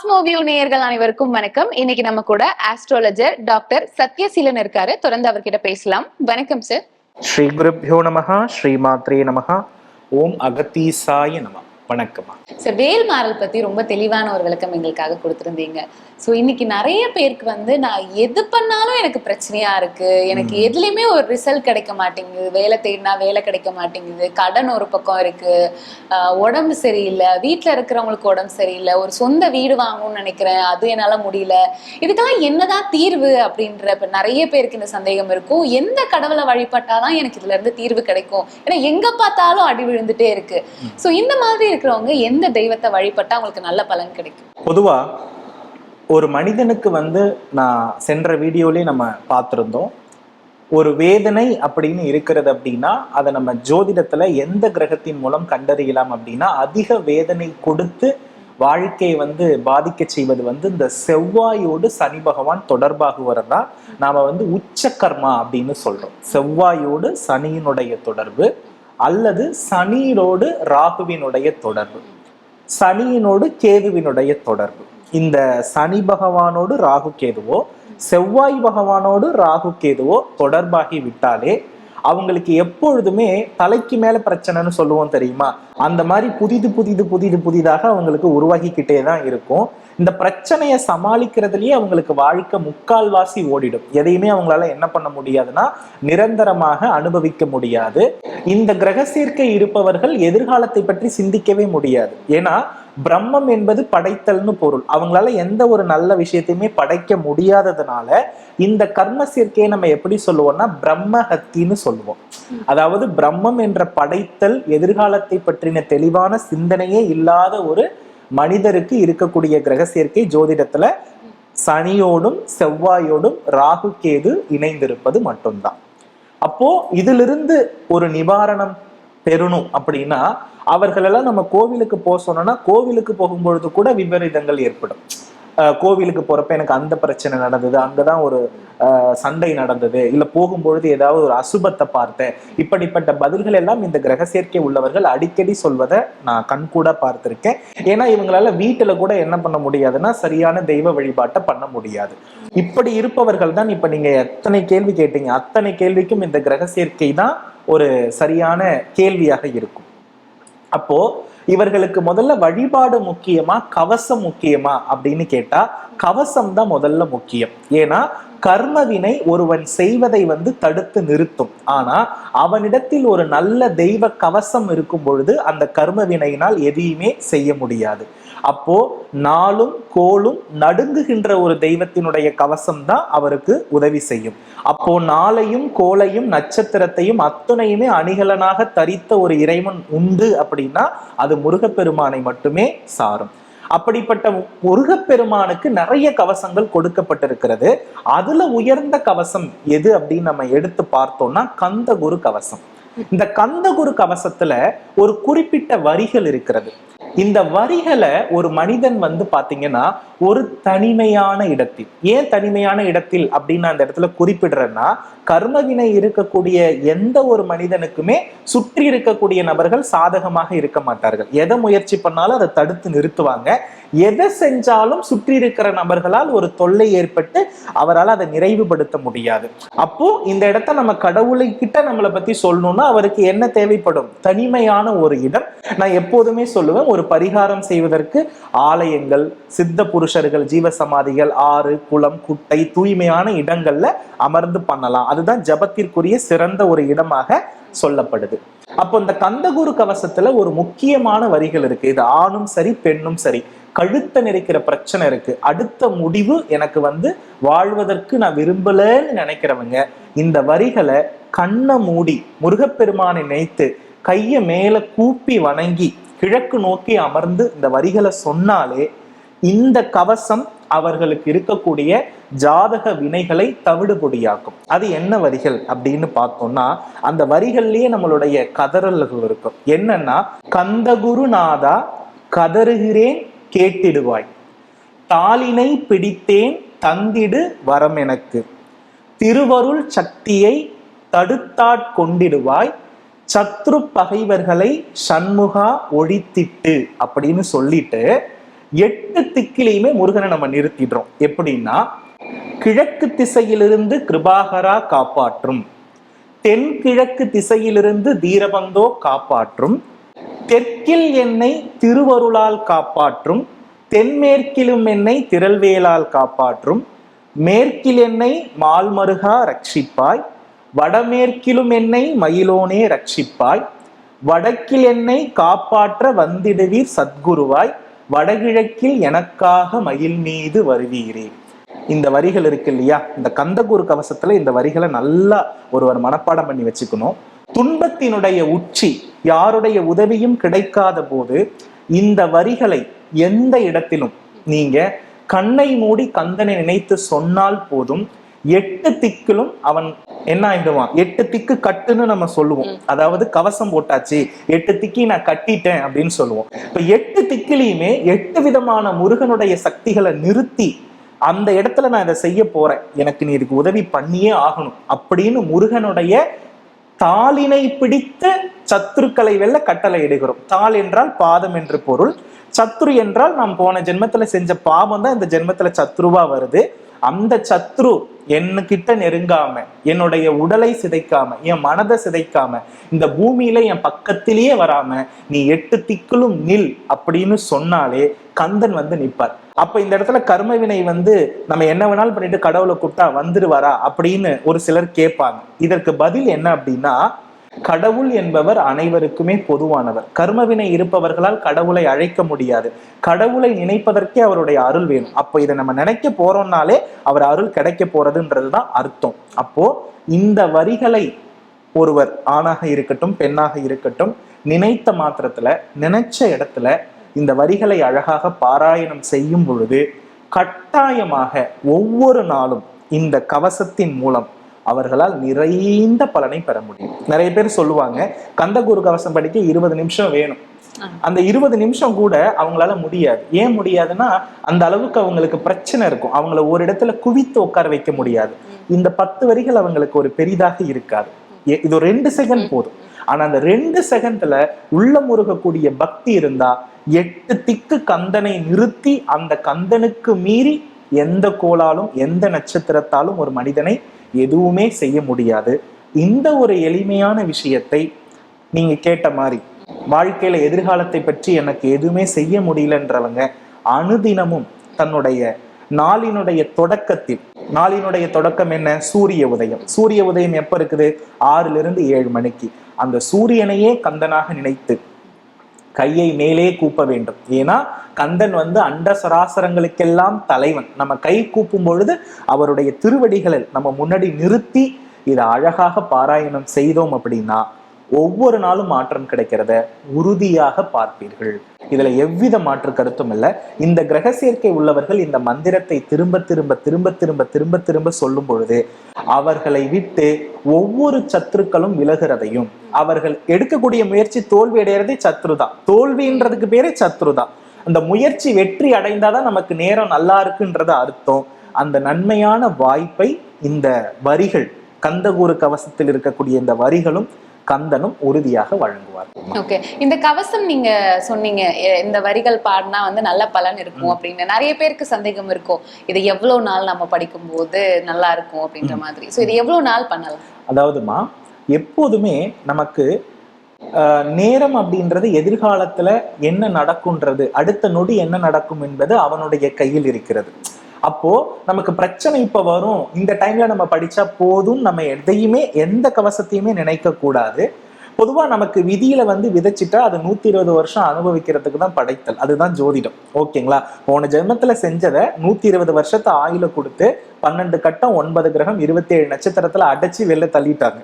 Cosmoview நேயர்கள் அனைவருக்கும் வணக்கம். இன்னைக்கு நம்ம கூட ஆஸ்ட்ராலஜர் டாக்டர் சத்யசீலன் இருக்காரு. தொடர்ந்து அவர்கிட்ட பேசலாம். வணக்கம் சார் ஸ்ரீ குருப்யோ நமஹ ஸ்ரீ மாத்ரே நமஹ. ஓம் அகத்தீசாய நம வணக்கம்மா. சார் வேல் மாறல் பத்தி ரொம்ப தெளிவான ஒரு விளக்கம் எங்களுக்காக கொடுத்திருந்தீங்க. ஸோ இன்னைக்கு நிறைய பேருக்கு வந்து நான் எது பண்ணாலும் எனக்கு பிரச்சனையா இருக்கு. எனக்கு எதுலயுமே ஒரு ரிசல்ட் கிடைக்க மாட்டேங்குது. வேலை தேடினா வேலை கிடைக்க மாட்டேங்குது. கடன் ஒரு பக்கம் இருக்கு. உடம்பு சரியில்லை. வீட்டில் இருக்கிறவங்களுக்கு உடம்பு சரியில்லை. ஒரு சொந்த வீடு வாங்கணும்னு நினைக்கிறேன். அது என்னால முடியல. இதுக்கெல்லாம் என்னதான் தீர்வு அப்படின்ற இப்ப நிறைய பேருக்கு இந்த சந்தேகம் இருக்கும். எந்த கடவுளை வழிபட்டாதான் எனக்கு இதுல இருந்து தீர்வு கிடைக்கும்? ஏன்னா எங்க பார்த்தாலும் அடி விழுந்துட்டே இருக்கு. ஸோ இந்த மாதிரி இருக்கிறவங்க எந்த தெய்வத்தை வழிபட்டா அவங்களுக்கு நல்ல பலன் கிடைக்கும்? பொதுவா ஒரு மனிதனுக்கு வந்து நான் சென்ற வீடியோலேயே நம்ம பார்த்துருந்தோம். ஒரு வேதனை அப்படின்னு இருக்கிறது அப்படின்னா அதை நம்ம ஜோதிடத்துல எந்த கிரகத்தின் மூலம் கண்டறியலாம் அப்படின்னா அதிக வேதனை கொடுத்து வாழ்க்கையை வந்து பாதிக்க செய்வது வந்து இந்த செவ்வாயோடு சனி பகவான் தொடர்பாகுவதா நாம வந்து உச்சகர்மா அப்படின்னு சொல்றோம். செவ்வாயோடு சனியினுடைய தொடர்பு அல்லது சனியோடு ராகுவினுடைய தொடர்பு. சனியினோடு கேதுவினுடைய தொடர்பு. இந்த சனி பகவானோடு ராகு கேதுவோ செவ்வாய் பகவானோடு ராகு கேதுவோ தொடர்பாகி விட்டாலே அவங்களுக்கு எப்பொழுதுமே தலைக்கு மேல பிரச்சனைன்னு சொல்லுவோம் தெரியுமா? அந்த மாதிரி புதிது புதிது புதிது புதிதாக அவங்களுக்கு உருவாகிக்கிட்டே தான் இருக்கும். இந்த பிரச்சனையை சமாளிக்கிறதுலயே அவங்களுக்கு வாழ்க்கை முக்கால்வாசி ஓடிடும். எதையுமே அவங்களால என்ன பண்ண முடியாதுன்னா நிரந்தரமாக அனுபவிக்க முடியாது. இந்த கிரக சேர்க்கை இருப்பவர்கள் எதிர்காலத்தை பற்றி சிந்திக்கவே முடியாது. ஏன்னா பிரம்மம் என்பது படைத்தல்னு பொருள். அவங்களால எந்த ஒரு நல்ல விஷயத்தையுமே படைக்க முடியாததுனால இந்த கர்ம சேர்க்கையை நம்ம எப்படி சொல்லுவோம்னா பிரம்ம ஹத்தின்னு சொல்லுவோம். அதாவது பிரம்மம் என்ற படைத்தல் எதிர்காலத்தை பற்றின தெளிவான சிந்தனையே இல்லாத ஒரு மனிதருக்கு இருக்கக்கூடிய கிரக சேர்க்கை ஜோதிடத்துல சனியோடும் செவ்வாயோடும் ராகு கேது இணைந்திருப்பது மட்டும்தான். அப்போ இதிலிருந்து ஒரு நிவாரணம் பெறணும் அப்படின்னா அவர்களெல்லாம் நம்ம கோவிலுக்கு போக சொன்னோம்னா கோவிலுக்கு போகும்பொழுது கூட விபரீதங்கள் ஏற்படும். கோவிலுக்கு போறப்ப எனக்கு அந்த பிரச்சனை நடந்தது அங்கதான் ஒரு சண்டை நடந்தது இல்ல போகும்பொழுது ஏதாவது ஒரு அசுபத்தை பார்த்தேன். இப்படிப்பட்ட பதில்கள் எல்லாம் இந்த கிரக சேர்க்கை உள்ளவர்கள் அடிக்கடி சொல்வதை நான் கண்கூட பார்த்திருக்கேன். ஏன்னா இவங்களால வீட்டுல கூட என்ன பண்ண முடியாதுன்னா சரியான தெய்வ வழிபாட்டை பண்ண முடியாது. இப்படி இருப்பவர்கள் தான் இப்ப நீங்க எத்தனை கேள்வி கேட்டீங்க அத்தனை கேள்விக்கும் இந்த கிரக சேர்க்கை தான் ஒரு சரியான கேள்வியாக இருக்கும். அப்போ இவர்களுக்கு முதல்ல வழிபாடு முக்கியமா கவசம் முக்கியமா அப்படின்னு கேட்டா கவசம் தான் முதல்ல முக்கியம். ஏன்னா கர்மவினை ஒருவன் செய்வதை வந்து தடுத்து நிறுத்தும். ஆனா அவனிடத்தில் ஒரு நல்ல தெய்வ கவசம் இருக்கும் பொழுது அந்த கர்ம வினையினால் எதையுமே செய்ய முடியாது. அப்போ நாளும் கோலும் நடுங்குகின்ற ஒரு தெய்வத்தினுடைய கவசம் தான் அவருக்கு உதவி செய்யும். அப்போ நாளையும் கோலையும் நட்சத்திரத்தையும் அத்துணையுமே அணிகலனாக தரித்த ஒரு இறைவன் உண்டு அப்படின்னா அது முருகப்பெருமானை மட்டுமே சாரும். அப்படிப்பட்ட முருகப்பெருமானுக்கு நிறைய கவசங்கள் கொடுக்கப்பட்டிருக்கிறது. அதுல உயர்ந்த கவசம் எது அப்படின்னு நம்ம எடுத்து பார்த்தோம்னா கந்தகுரு கவசம். இந்த கந்தகுரு கவசத்துல ஒரு குறிப்பிட்ட வரிகள் இருக்கிறது. இந்த வரிகளை ஒரு மனிதன் வந்து பாத்தீங்கன்னா ஒரு தனிமையான இடத்தில். ஏன் தனிமையான இடத்தில் அப்படின்னு அந்த இடத்துல குறிப்பிடுறேன்னா கர்மவினை இருக்கக்கூடிய எந்த ஒரு மனிதனுக்குமே சுற்றி இருக்கக்கூடிய நபர்கள் சாதகமாக இருக்க மாட்டார்கள். எதை முயற்சி பண்ணாலும் அதை தடுத்து நிறுத்துவாங்க. எதை செஞ்சாலும் சுற்றி இருக்கிற நபர்களால் ஒரு தொல்லை ஏற்பட்டு அவரால் அதை நிறைவுபடுத்த முடியாது. அப்போ இந்த இடத்த நம்ம கடவுளை கிட்ட நம்மளை பத்தி சொல்லணும்னா அவருக்கு என்ன தேவைப்படும்? தனிமையான ஒரு இடம். நான் எப்போதுமே சொல்லுவேன் ஒரு பரிகாரம் செய்வதற்கு ஆலயங்கள் சித்த புருஷர்கள் ஜீவசமாதிகள் ஆறு குளம் குட்டை தூய்மையான இடங்கள்ல அமர்ந்து பண்ணலாம். அதுதான் ஜபத்திற்குரிய சிறந்த ஒரு இடமாக சொல்லப்படுது. அப்போ இந்த கந்தகுரு கவசத்துல ஒரு முக்கியமான வரிகள் இருக்கு. இது ஆணும் சரி பெண்ணும் சரி. கழுத்தை நெரிக்கிற பிரச்சனை இருக்கு. அடுத்த முடிவு எனக்கு வந்து வாழ்வதற்கு நான் விரும்பலன்னு நினைக்கிறவங்க இந்த வரிகளை கண்ணை மூடி முருகப்பெருமானை நினைத்து கையை மேல கூப்பி வணங்கி கிழக்கு நோக்கி அமர்ந்து இந்த வரிகளை சொன்னாலே இந்த கவசம் அவர்களுக்கு இருக்கக்கூடிய ஜாதக வினைகளை தவிடுபொடியாக்கும். அது என்ன வரிகள் அப்படின்னு பார்த்தோம்னா அந்த வரிகள்லயே நம்மளுடைய கதறல்கள் இருக்கும். என்னன்னா கந்தகுருநாதா கதறுகிறேன் கேட்டிடுவாய். தாளினை பிடித்தேன் தந்திடு வரம் எனக்கு திருவருள் சக்தியை தடுத்தாட் கொண்டிடுவாய். சத்ரு பகைவர்களை சண்முகா ஒழித்திட்டு அப்படின்னு சொல்லிட்டு எட்டு திக்கிலையுமே முருகனை நம்ம நிறுத்திடுறோம். எப்படின்னா கிழக்கு திசையிலிருந்து கிருபாகரா காப்பாற்றும் தென்கிழக்கு திசையிலிருந்து தீரபந்தோ காப்பாற்றும் தெற்கில் என்னை திருவருளால் காப்பாற்றும் தென்மேற்கிலும் என்னை திரள்வேலால் காப்பாற்றும் மேற்கில் என்னை மால்மருகா ரட்சிப்பாய் வடமேற்கிலும் என்னை மயிலோனே ரட்சிப்பாய். வடக்கில் என்னை காப்பாற்ற வந்திடுவீர் சத்குருவாய். வடகிழக்கில் எனக்காக மயில் மீது வருவீரே. இந்த வரிகள் இருக்கு இல்லையா? இந்த கந்தகுரு கவசத்துல இந்த வரிகளை நல்லா ஒருவர் மனப்பாடம் பண்ணி வச்சுக்கணும். துன்பத்தினுடைய உச்சி யாருடைய உதவியும் கிடைக்காத போது இந்த வரிகளை எந்த இடத்திலும் நீங்க கண்ணை மூடி கந்தனை நினைத்து சொன்னால் போதும் எட்டு திக்கிலும் அவன் என்ன ஆயிடுவான்? எட்டு திக்கு கட்டுன்னு நம்ம சொல்லுவோம். அதாவது கவசம் போட்டாச்சு. எட்டு திக்கி நான் கட்டிட்டேன் அப்படின்னு சொல்லுவோம். இப்ப எட்டு திக்கிலையுமே எட்டு விதமான முருகனுடைய சக்திகளை நிறுத்தி அந்த இடத்துல நான் இதை செய்ய போறேன். எனக்கு நீ இதுக்கு உதவி பண்ணியே ஆகணும் அப்படின்னு முருகனுடைய தாளினை பிடித்து சத்துருக்களை வெல்ல கட்டளை இடுகிறோம். தாள் என்றால் பாதம் என்று பொருள். சத்ரு என்றால் நாம் போன ஜென்மத்துல செஞ்ச பாவம் தான் இந்த ஜென்மத்துல சத்ருவா வருது. அந்த சத்ரு என்கிட்ட நெருங்காம என்னுடைய உடலை சிதைக்காம என் மனதை சிதைக்காம இந்த பூமியில என் பக்கத்திலேயே வராம நீ எட்டு திக்கிலும் நில் அப்படின்னு சொன்னாலே கந்தன் வந்து நிப்பார் அப்ப இந்த இடத்துல கர்மவினை வந்து நம்ம என்ன வேணாலும் பண்ணிட்டு கடவுளை கூப்பிட்டா வந்துடுவாரா அப்படின்னு ஒரு சிலர் கேட்பாங்க. இதற்கு பதில் என்ன அப்படின்னா கடவுள் என்பவர் அனைவருக்குமே பொதுவானவர். கர்மவினை இருப்பவர்களால் கடவுளை அழைக்க முடியாது. கடவுளை நினைப்பதற்கே அவருடைய அருள் வேணும். அப்போ இதை நம்ம நினைக்க போறோம்னாலே அவர் அருள் கிடைக்க போறதுன்றதுதான் அர்த்தம். அப்போ இந்த வரிகளை ஒருவர் ஆணாக இருக்கட்டும் பெண்ணாக இருக்கட்டும் நினைத்த மாத்திரத்துல நினைச்ச இடத்துல இந்த வரிகளை அழகாக பாராயணம் செய்யும் பொழுது கட்டாயமாக ஒவ்வொரு நாளும் இந்த கவசத்தின் மூலம் அவர்களால் நிறைந்த பலனை பெற முடியும். நிறைய பேர் சொல்லுவாங்க கந்தகுரு கவசம் படிக்க இருபது நிமிஷம் வேணும். அந்த இருபது நிமிஷம் கூட அவங்களால முடியாது. ஏன் முடியாதுன்னா அந்த அளவுக்கு அவங்களுக்கு பிரச்சனை இருக்கும். அவங்கள ஒரு இடத்துல குவித்து உட்கார வைக்க முடியாது. இந்த பத்து வரிகள் அவங்களுக்கு ஒரு பெரிதாக இருக்காது. இது ஒரு ரெண்டு செகண்ட் போதும். ஆனா அந்த ரெண்டு செகண்ட்ல உள்ள முருகக்கூடிய பக்தி இருந்தா எட்டு திக்கு கந்தனை நிறுத்தி அந்த கந்தனுக்கு மீறி எந்த கோளாலும் எந்த நட்சத்திரத்தாலும் ஒரு மனிதனை எதுவுமே செய்ய முடியாது. இந்த ஒரு எளிமையான விஷயத்தை நீங்க கேட்ட மாதிரி வாழ்க்கையில எதிர்காலத்தை பற்றி எனக்கு எதுவுமே செய்ய முடியலன்றவங்க அனுதினமும் தன்னுடைய நாளினுடைய தொடக்கத்தில் நாளினுடைய தொடக்கம் என்ன? சூரிய உதயம். சூரிய உதயம் எப்ப இருக்குது? ஆறுல இருந்து ஏழு மணிக்கு. அந்த சூரியனையே கந்தனாக நினைத்து கையை மேலே கூப்ப வேண்டும். ஏன்னா கந்தன் வந்து அண்ட சராசரங்களுக்கெல்லாம் தலைவன். நம்ம கை கூப்பும் பொழுது அவருடைய திருவடிகளில் நம்ம முன்னாடி நிறுத்தி இதை அழகாக பாராயணம் செய்தோம் அப்படின்னா ஒவ்வொரு நாளும் மாற்றம் கிடைக்கிறத உறுதியாக பார்ப்பீர்கள். இதுல எவ்வித மாற்று கருத்தும் இல்லை. இந்த கிரக சேர்க்கை உள்ளவர்கள் இந்த மந்திரத்தை திரும்ப திரும்ப திரும்ப திரும்ப திரும்ப திரும்ப சொல்லும் பொழுது அவர்களை விட்டு ஒவ்வொரு சத்துருக்களும் விலகிறதையும் அவர்கள் எடுக்கக்கூடிய முயற்சி தோல்வி அடைகிறதே சத்ரு தான் தோல்வின்றதுக்கு பேரே சத்ரு தான் அந்த முயற்சி வெற்றி அடைந்தாதான் நமக்கு நேரம் நல்லா இருக்குன்றது அர்த்தம். அந்த நன்மையான வாய்ப்பை இந்த வரிகள் கந்தகூரு கவசத்தில் இருக்கக்கூடிய இந்த வரிகளும் கந்தனும் உறுதியாக வழங்குவார். ஓகே இந்த கவசம் நீங்க சொன்னீங்க. இந்த வரிகள் பாடினா வந்து நல்ல பலன் இருக்கும் அப்படின்னு. நிறைய பேருக்கு சந்தேகம் இருக்கும். இதை எவ்வளவு நாள் நம்ம படிக்கும்போது நல்லா இருக்கும் அப்படின்ற மாதிரி. சோ இது எவ்வளவு நாள் பண்ணலாம்? அதாவதுமா எப்போதுமே நமக்கு நேரம் அப்படின்றது எதிர்காலத்துல என்ன நடக்கும்ன்றது அடுத்த நொடி என்ன நடக்கும் என்பது அவனுடைய கையில் இருக்கிறது. அப்போ நமக்கு பிரச்சனை இப்ப வரும். இந்த டைம்ல நம்ம படிச்சா போதும் நம்ம எதையுமே எந்த கவசத்தையுமே நினைக்க கூடாது. பொதுவா நமக்கு விதியில வந்து விதைச்சிட்டா அது நூத்தி இருபது வருஷம் அனுபவிக்கிறதுக்கு தான் படைத்தல். அதுதான் ஜோதிடம். ஓகேங்களா போன ஜென்மத்துல செஞ்சதை நூத்தி இருபது வருஷத்தை ஆயுள கொடுத்து பன்னெண்டு கட்டம் ஒன்பது கிரகம் இருபத்தி ஏழு நட்சத்திரத்துல அடைச்சி வெளில தள்ளிட்டாங்க.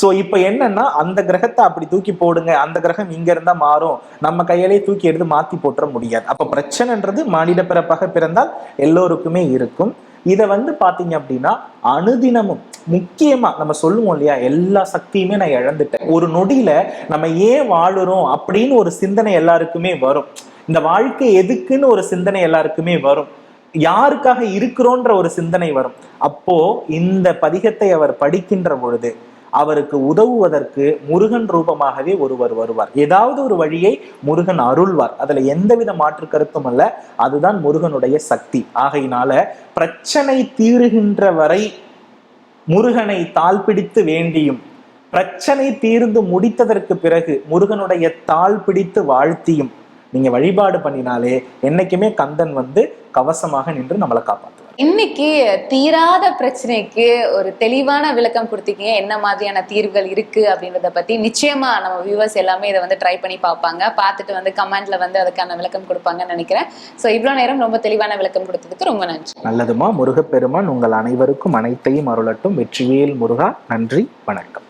சோ இப்போ என்னன்னா அந்த கிரகத்தை அப்படி தூக்கி போடுங்க. அந்த கிரகம் இங்க இருந்தா மாறும். நம்ம கையிலேயே தூக்கி எடுத்து மாத்தி போட்டுற முடியாது. அப்ப பிரச்சனைன்றது மானிட பிறப்பாக பிறந்தால் எல்லோருக்குமே இருக்கும். இதை வந்து பாத்தீங்க அப்படின்னா அனுதினமும் முக்கியமா நம்ம சொல்லுவோம் இல்லையா எல்லா சக்தியுமே நான் இழந்துட்டேன். ஒரு நொடியில நம்ம ஏன் வாழுறோம் அப்படின்னு ஒரு சிந்தனை எல்லாருக்குமே வரும். இந்த வாழ்க்கை எதுக்குன்னு ஒரு சிந்தனை எல்லாருக்குமே வரும். யாருக்காக இருக்கிறோன்ற ஒரு சிந்தனை வரும். அப்போ இந்த பதிகத்தை அவர் படிக்கின்ற பொழுது அவருக்கு உதவுவதற்கு முருகன் ரூபமாகவே ஒருவர் வருவார். ஏதாவது ஒரு வழியை முருகன் அருள்வார். அதுல எந்தவித மாற்று கருத்தும் அல்ல. அதுதான் முருகனுடைய சக்தி. ஆகையினால பிரச்சனை தீருகின்ற வரை முருகனை தாழ் பிடித்து வேண்டியும் பிரச்சனை தீர்ந்து முடித்ததற்கு பிறகு முருகனுடைய தாழ் பிடித்து வாழ்த்தியும் நீங்க வழிபாடு பண்ணினாலே என்னைக்குமே கந்தன் வந்து கவசமாக நின்று நம்மளை காப்பாற்றும் இன்னைக்கு தீராத பிரச்சனைக்கு ஒரு தெளிவான விளக்கம் கொடுத்தீங்க. என்ன மாதிரியான தீர்வுகள் இருக்கு அப்படின்றத பத்தி. நிச்சயமா நம்ம வியூவர்ஸ் எல்லாமே இதை வந்து ட்ரை பண்ணி பார்ப்பாங்க. பார்த்துட்டு வந்து கமெண்ட்ல வந்து அதுக்கான விளக்கம் கொடுப்பாங்கன்னு நினைக்கிறேன். ஸோ இவ்வளோ நேரம் ரொம்ப தெளிவான விளக்கம் கொடுத்ததுக்கு ரொம்ப நன்றி. நல்லதுமா? முருகப்பெருமான் உங்கள் அனைவருக்கும் அனைத்தையும் அருளட்டும். வெற்றிவேல் முருகா நன்றி வணக்கம்.